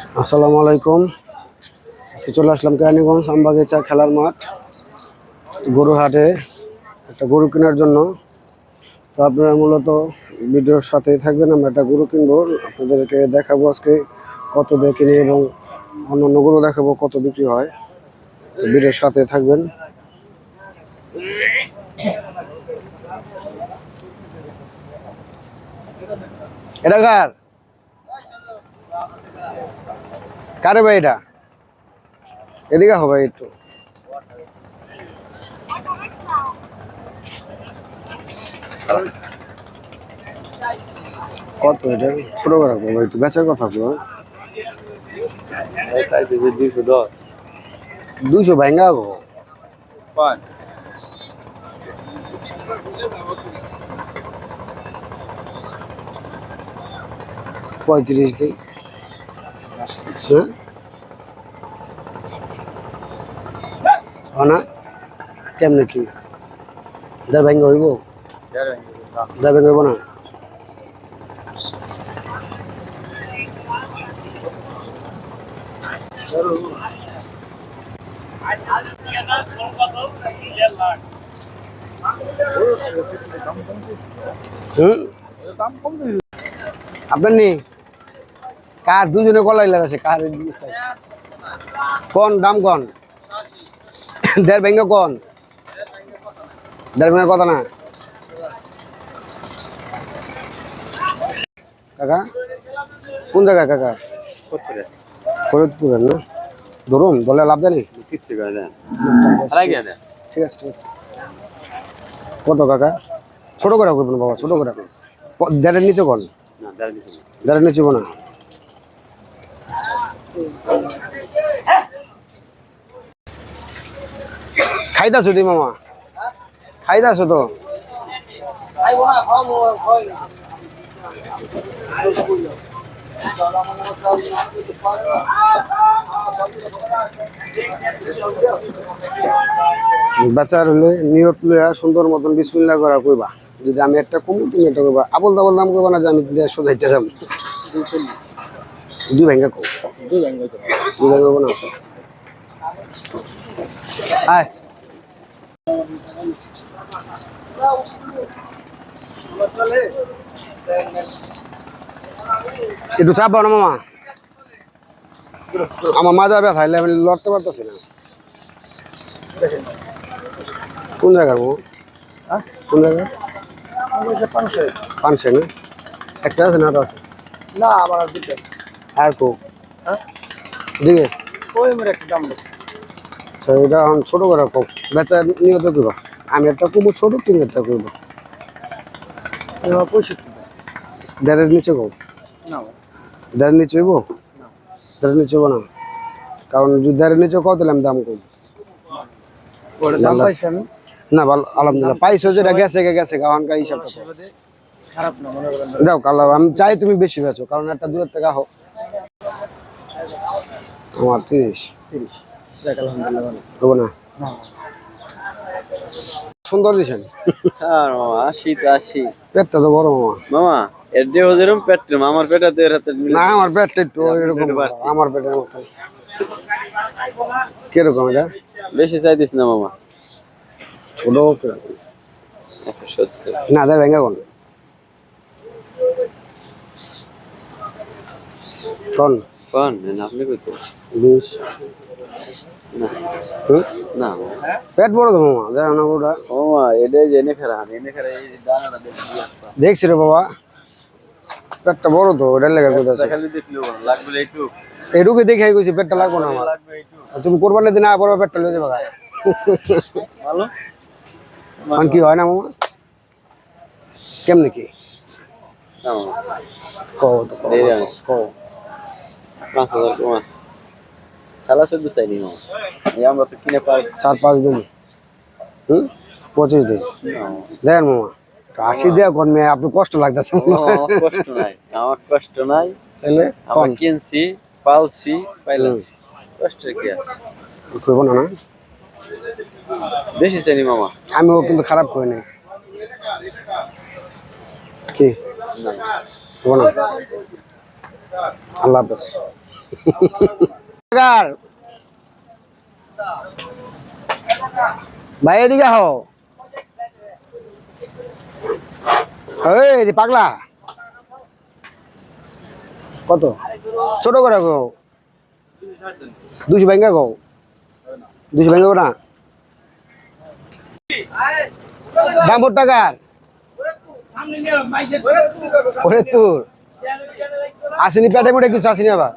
আসসালামু আলাইকুম। আজকে চলে আসলাম কেরানীগঞ্জ আমবাগিচা খেলার মাঠ গরু হাটে একটা গরু কেনার জন্য। তো আপনারা মূলত ভিডিওর সাথে থাকবেন, আমরা একটা গরু কিনবো, আপনাদেরকে দেখাবো আজকে কত দিয়ে কিনি এবং অন্যান্য গরু দেখাবো কত বিক্রি হয়। ভিডিওর সাথে থাকবেন। এটা কার? কারে ভাই এটা? এদিকে হবে একটু। কত এটা? ছোট করে রাখব ভাই একটু বেচার কথা আপনার দুইশো ভাঙ্গা গো। পঁয়ত্রিশ দিই হ্যাঁ না? কেমনে কি? দেড় ভাঙ্গা হইব? দেড় ভাঙ্গা হইব না? আপনার নেই? কার দুজনে কলাই আছে? কার কোন দাম কোন? দেড় ভেঙ্গে কোন? দেড় ভেঙ্গে কত না? কাকা? কোন জায়গায় কাকা? ফরিদপুরের না? ধরুন দলে লাভ দেন। ঠিক আছে ঠিক আছে। কত কাকা? ছোট করে করবেন বাবা ছোট করে। দেড়ের নিচে দেড় দেড়ের নিচে না। খাইতাছো দি মামা। খাইতাছো তো। বেচার হলে নিয়ত লইয়া সুন্দর মতন বিসমিল্লা করা কইবা। যদি আমি একটা কমু, তুমি একটা কইবা। আবল দাবল দাম কইবা না যে আমি সোজাইতে যাব। দুই ভাঙ্গা কম দুই ভাঙ্গা কইব না? আয়। একটু চাপ না মামা। আমার মাজা ব্যথা হইলে আমি লড়তে পারতেছি না। কোন জায়গার মো হ্যাঁ? কোন জায়গার পানসে না? একটা আছে না আছে? না আমার দুটো আর কো? হ্যাঁ? দিকে ওই মেরে একটা দাম বেশি। আচ্ছা এটা এখন ছোট করে কো বেচা নিয়ত করবা আমি একটা কুমু ছোট তুমি একটা করব পঁয়ষট্টি দেড়ের নিচে কো না। দেড়ের নিচে হইব? দেড়ের নিচে হইব না? কারণ যদি দেড়ের নিচে কত দিলাম দাম কম দাম পাইছি আমি? না ভালো আলহামদুলিল্লাহ। পাইছো যেটা গেছে গেছে কারণকার হিসাবটা। খারাপ না মনে করেন দাও কালো আমি চাই তুমি বেশি বেচো কারণ একটা দূরের থেকে আহো। আমার তিরিশ। হব না? সুন্দর দিছেন। আর মামা আশি পেটটা তো বড় মামা। মামা এর দেহ যেরকম পেট আমার পেটা তো এর হাতে না আমার পেটটা একটু এরকম আমার পেটের মতো। কীরকম এটা? বেশি চাইতিস না মামা। ছোট না দেড় ভেঙে কোন? কোন? কোন আপনি কই তো বিশ না হুম? না পেট বড় তো মামা দেখো না ওটা ও মা এটাই জেনে খেলা এনে খেলা এই দানাটা দেখি দেখছি রে বাবা পেটটা বড় তো ওটার লেগে কোথায় খালি দেখলেও ভালো লাগবে একটু এটুকু দেখে গেছি পেটটা লাগবো না আমার লাগবে একটু আর তুমি কোরবানির দিন আবার পেটটা লয়ে যাবে গায়ে। ভালো এখন কি হয় না মামা কেমনে কি না মামা কও তো কও। দেরি আছে। কও পাঁচ হাজার কম সালা চোদ্দ চাইনি আমরা তো কিনে পাই। চার পাঁচ দিন। হুম? পঁচিশ দিন। দেখেন মামা আশি দেওয়া কোন মেয়ে আপনি কষ্ট লাগতেছে। কষ্ট নাই। আমার কষ্ট নাই। তাহলে আমরা কিনছি পালছি পাইলাম। কষ্ট কি আছে করব না না। বেশি চাইনি মামা। আমিও কিন্তু খারাপ করি নাই। কি? না। আল্লাহ হাফেজ। ভাই, এদিকে হও এই পাগলা। কত? ছোট করে গো দুশো ব্যাঙ্গা গো দুশো ব্যাঙ্গা না? দাম কত টাকার? ফরিদপুর। আসেনি পেটে মুটে, কিছু আসেনি আবার?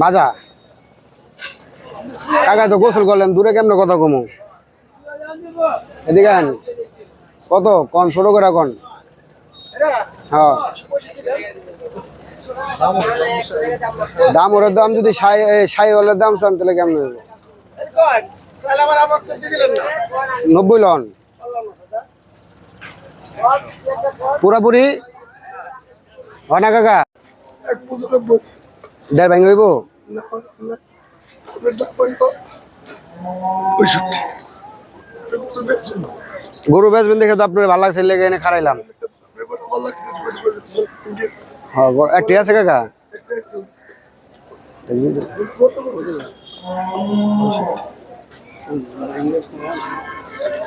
বাজা। কাকা তো গোসল করলেন, দূরে কেমনে কথা কমু? এদিকে কত? কন, ছোট করে কন। হ্যাঁ। দাম ওর দাম যদি সাই হলের দাম চান, তাহলে কেমন নব্বই লন। পুরাপুরি? হয় না কাকা? দেড় ভাঙে হইব? গরু বেচবেন দেখে তো আপনার ভালো লাগছে লেগে এনে খারাইলাম। হ্যাঁ একটি আছে কাকা?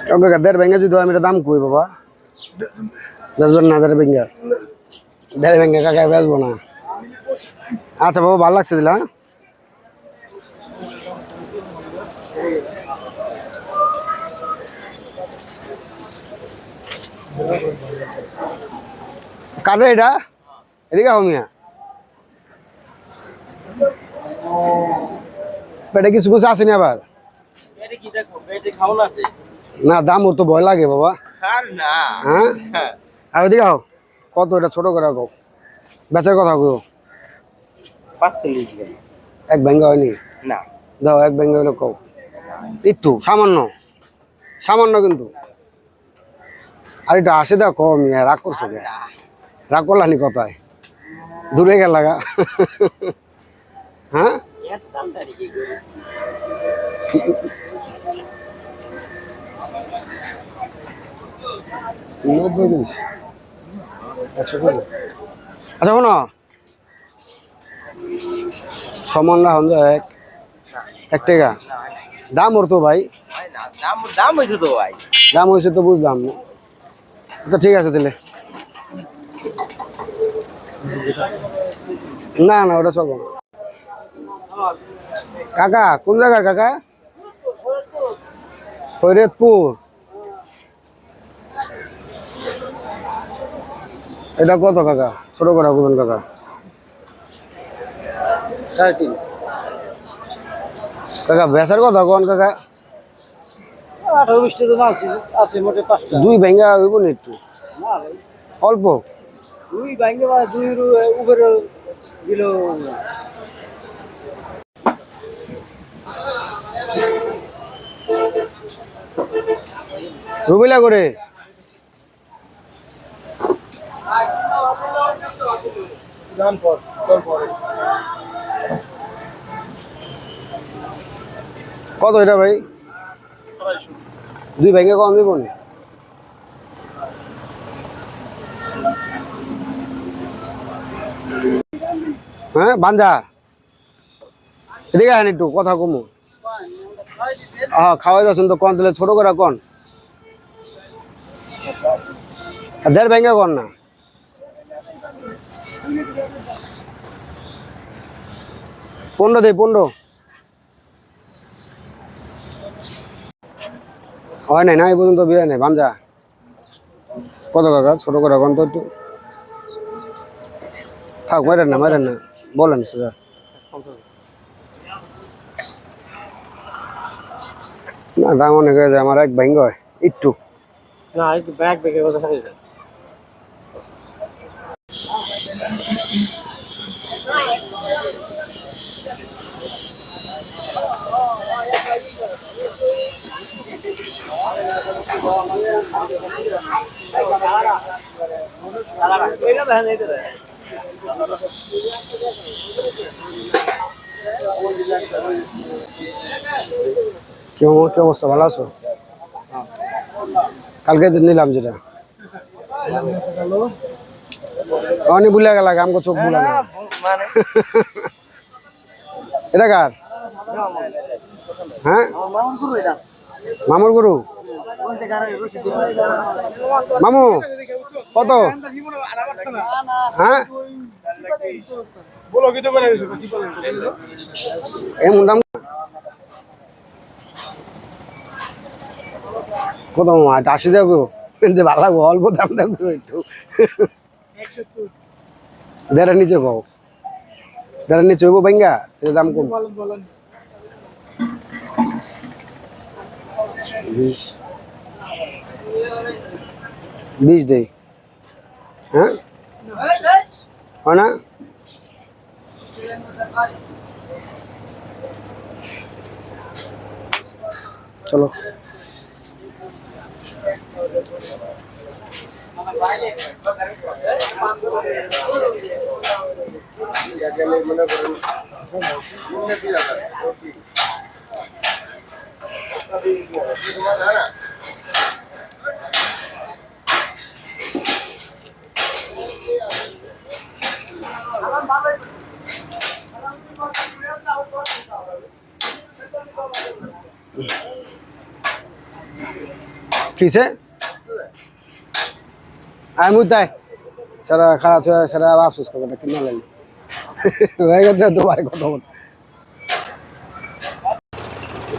কাকা দেড় ভেঙে যদি আমি দাম কই বাবা? বেচবেন না দেড় ভেঙে। দেড় ভেঙে কাকা বেচবো না। আচ্ছা বাবা ভালো লাগছে দিলা হ্যাঁ? কাটে এটা। এদিকে মিয়া। পেটে কিছু কিছু আসেনি আবার? না দাম ওর তো ভয় লাগে বাবা। হ্যাঁ? হ্যাঁ। আর এদিকে আহ কত এটা ছোট করে বেচার কথা কো পাঁচচল্লিশ গ্রাম এক ব্যাঙ্গা হয়নি? না। দাও এক ব্যাঙ্গা হলে কও। একটু সামান্য। সামান্য কিন্তু। আর এটা আসে দাও কম ইয়া রাগ করছ কে? রাগ করলানি কথায়? দূরে গেল লাগা হ্যাঁ? নব্বই একশো আচ্ছা শোনো। সমান রাখুন এক। এক টাকা। দাম ওর তো ভাই। দাম দাম হয়েছে তো ভাই। দাম হয়েছে তো বুঝলাম তো ঠিক আছে তাহলে। না না ওটা চলবো না। কাকা কোন জায়গার কাকা? ফরিদপুর। এটা কত কাকা? ছোট করে বলবেন কাকা। সাড়ে তিন। কাকা বেচার কথা কোন কাকা। আঠারো বিশটা তো আছে আছে মোটে পাঁচটা। দুই ভেঙ্গা হইব না একটু? না ভাই অল্প? দুই ব্যাংকে বা দুই উপরে দিল। রুবিলা করে। দাম পর পরে। কত এটা ভাই? দুই ভেঙ্গে কম দিব হ্যাঁ বান্ধা এদিকে একটু, কথা কমু। হ্যাঁ খাওয়াই যাচ্ছেন তো কন তাহলে ছোট করে কন? দেড় ভেঙ্গে কন না? পনেরো দেই পনেরো। হয় নাই না এই পর্যন্ত বিয়ে নাই, বাঞ্জা। কত কাকা? ছোট করে এখন তো একটু। থাক, মারেন না মারেন না। বলেন সেটা না দাম অনেক হয়ে যায় আমার এক ভেঙ্গ হয়, একটু। না এক ব্যাগ ব্যাগের কথা থাকে কি অব- কি অবস্থা? ভালো আছো? কালকে নিলাম যেটা। অনেক ভুলে গেল, আমাকে চোখ ভুলে মানে এটা কার? হ্যাঁ? মামুর গরু মামু কত? হ্যাঁ? এমন দাম কত মামা এটা আশি যাব কিন্তু ভালো লাগবো অল্প দাম থাকবে একটু। দেড়ের নিচে কও দেড়ের নিচে হইব এটা দাম কম। বিশ বিশ দেই হ্যাঁ হয় না চলো কিসে? আমি মুদাই সারা খারাপ হয়ে সারা আফসোস করবে না কিনা লাগে হয়ে গেছে তোমার কথা বল।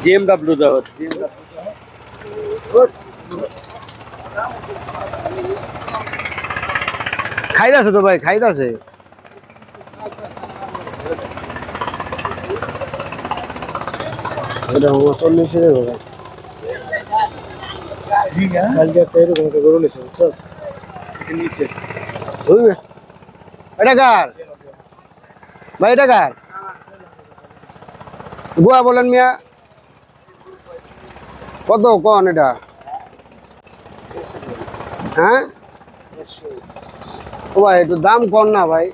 জিএমডব্লিউ দাও খাইদাছে তো ভাই খাইদাছে এটা আমার চল্লিশে দেবো। ভাই কালকে একটা এরকম একটা গরু নিয়েছে বুঝছস? নিচে। এটা কার? ভাই এটা কার? গোয়া বলেন মিয়া। কত কন এটা? হ্যাঁ? ও ভাই একটু দাম কম না ভাই।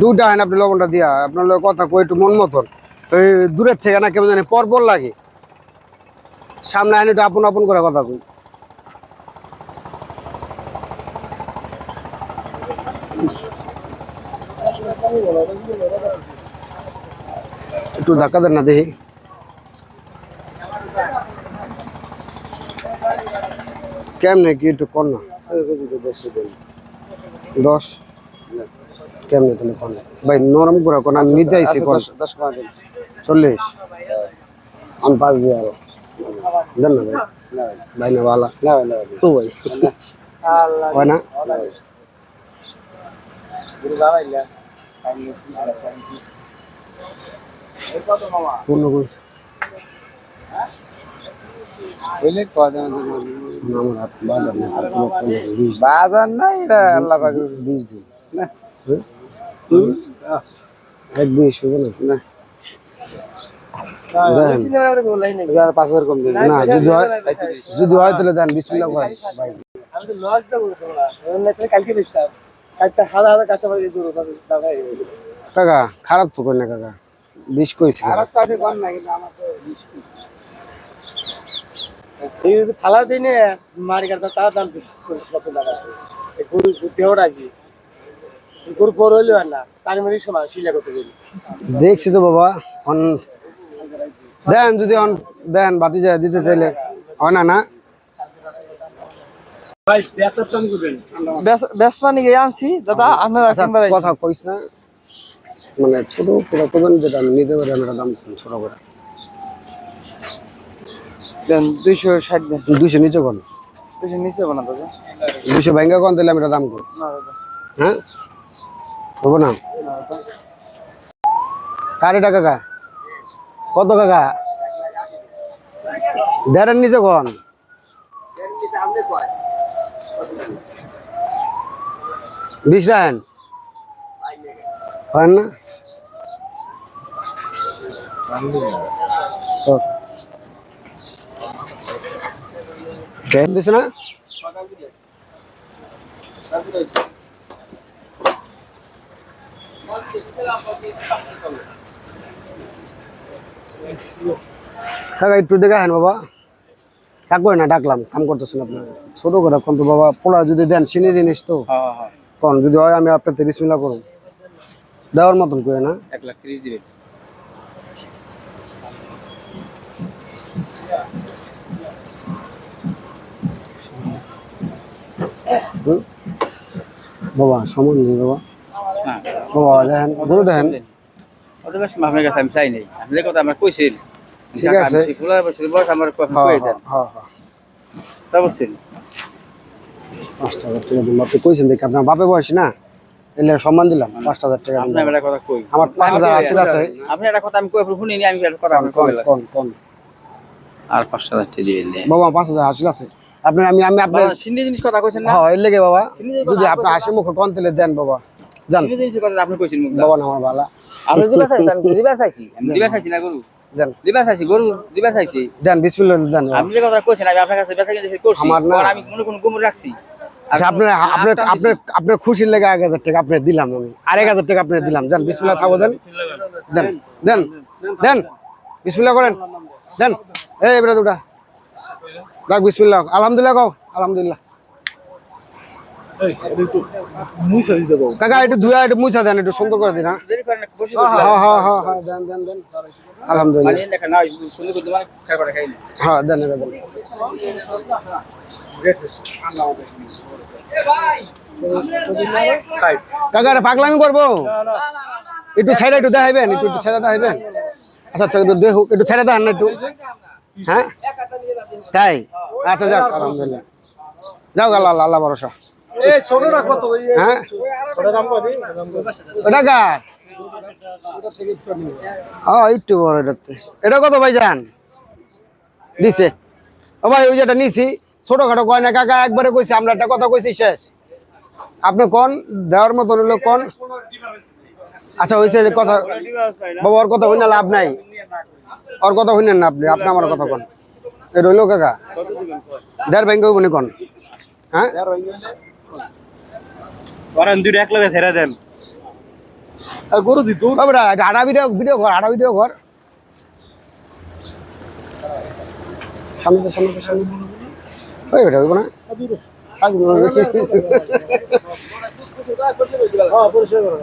দুটা হয় না আপনি লবণটা দিয়া আপনার কথা কই একটু মন মতন। ওই দূরের থেকে না কেমন জানি পর পর লাগে। সামনে একটু আপন আপন করে কথা কই। একটু ধাক্কা দেন না দেখি। কেমনে কি একটু কর না। দশ। কেমনে তাহলে কর না? ভাই নরম করে কোন আমি নিতে আইছি কোন দশ টাকা দিন। চল্লিশ। আমি পাঁচ দিয়ে আরও দেন না ভাই? ভাই না ভালো। তো ভাই। হয় না? বাজার না হাত পুরো কম করে বিশ বাজার না এটা আল্লাহ বিশ দিন। এক বিশ হবে না না দেন সিনেমার গরু লাইনে আর পাঁচ হাজার কম দিন। না যদি হয় যদি হয় তাহলে দেন বিসমিল্লাহ ভাই। ভাই আমি তো লস দেবো তোমরা। অন্য থেকে কালকে বেচতাম। কালকে হাজার হাজার কাস্টমার দিয়ে গরু দাদা কাকা খারাপ তো কই না কাকা। বিষ কইছি খারাপ তো আপনি কর না কিন্তু আমার তো এই ফালা দিনে মারি কাটতে তার দাম কত টাকা গরু দেহটা কি এই গরু বড় হইলেও আর না চারি মারি সময় শিলা করতে দেখছি তো বাবা দেন যদি অন দেন বাতি যায় দিতে চাইলে। হয় না না? বেসমানি গিয়ে আনছি দাদা আপনারা আচ্ছা কথা কইস না মানে ছোট করে করবেন যেটা আমি নিতে পারি আমরা দাম ছোট করে। দেন দুইশো ষাট দেন। দুইশো নিচে কোন দুইশো নিচে বানা দাদা। দুইশো ব্যাংকে কোন তাহলে আমি দাম করি না দাদা। হ্যাঁ? হব না? কার এটা কাকা কত কাকা? দেড়ের নিচে কোন? বিশ রায়ন হয় না? দিছে না? কাকা একটু দেখে হেন বাবা। ডাকবো না ডাকলাম কাম করতেছেন আপনার। ছোট করে কিন্তু বাবা পোলা যদি দেন চিনি জিনিস তো। হ্যাঁ হ্যাঁ কোন যদি হয় আমি আপনার বিসমিল্লা করুন দেওয়ার মতন করে না। এক লাখ তিরিশ দিবেন। বাবা সময় নেই বাবা। হ্যাঁ। বাবা দেখেন গরু দেখেন। আপনার কাছে আমি চাই নাই। আপনি যে কথা আমার কইছেন ঠিক আছে। ফুলার বছর বয়স আমার কখন হ্যাঁ হ্যাঁ দেন। হ্যাঁ হ্যাঁ তা বলছেন পাঁচ হাজার টাকা দিন। আপনি কইছেন দেখি আপনার বাপে বয়স না? এলে সম্মান দিলাম পাঁচ হাজার টাকা দিন একটা কথা কই। আমার পাঁচ হাজার আসিল আছে। আপনি একটা কথা আমি কই শুনিনি আমি কথা কোন আপনার কোন কই কোন কোন। আর পাঁচ হাজার টাকা দিবেন বাবা পাঁচ হাজার আছে। আপনার আমি আমি আপনার সিন্নি জিনিস কথা কইছেন না? হ্যাঁ এর লেগে বাবা। যদি আপনি হাসি মুখে কন তেলে দেন বাবা। সিন্নি কথা আপনি কইছেন বাবা না আমার ভালা আপনি দিবা চাইছেন আমি দিবা চাইছি আমি দিবা চাইছি না গরু। দেন দিবা চাইছি গরু দিবা চাইছি দেন বিসমিল্লাহ দেন বাবা। যে কথা কইছেন আমি আপনার কাছে বেচা কিনে করছি। আমার না। আমি কোন গুমর রাখছি। আচ্ছা আপনার আপনার আপনার আপনার খুশির লেগে এক হাজার টাকা আপনি দিলাম আমি। আর এক হাজার টাকা আপনি দিলাম। দেন বিসমিল্লাহ থাকো দেন দেন দেন দেন বিসমিল্লাহ করেন। দেন এই এবারে দুটা দেখ বিসমিল্লাহ। আলহামদুলিল্লাহ কও। আলহামদুলিল্লাহ। কাকা একটু ধুয়া একটু মুছা দেন একটু সুন্দর করে দিন হ্যাঁ? হ্যাঁ দেন দেন দেন। আলহামদুলিল্লাহ। দেখা না শুনে করতে খাই করে খাই না দেন দেন। কাকা এটা পাগলামি করব? একটু ছেড়ে একটু দেখাইবেন একটু একটু ছেড়ে দেখাইবেন। আচ্ছা তো একটু ছেড়ে দেখান না একটু। হ্যাঁ? তাই? আচ্ছা যাক আলহামদুলিল্লাহ। যাও আল্লাহ আল্লাহ আল্লাহ ভরসা। হ্যাঁ? ওটা দাম কত? ওটা কার? ও একটু বড় এটাতে। এটা কত ভাই যান দিছে। ও ভাই ওই যেটা নিছি। ছোটখাটো কাকা একবারে কইছি আমরা একটা কথা কইছি শেষ। আপনি কোন? দেওয়ার মতো হলো কোন? আচ্ছা হয়েছে যে কথা বাবা ওর কথা হইনা লাভ নাই। ওর কথা হইনেন না আপনি আপনি আমার কথা কোন। হইল কাকা। দেড় ব্যাংক কোন? হ্যাঁ? ওরান দুইটা এক লগে ছেড়ে দেন। আর গরু দিত আড়া ভিডিও ভিডিও ঘর আড়া ভিডিও ঘর। সামনে সামনে সামনে ওই বেটা ওই না সাজি হয় কি- পরিষ্কার করো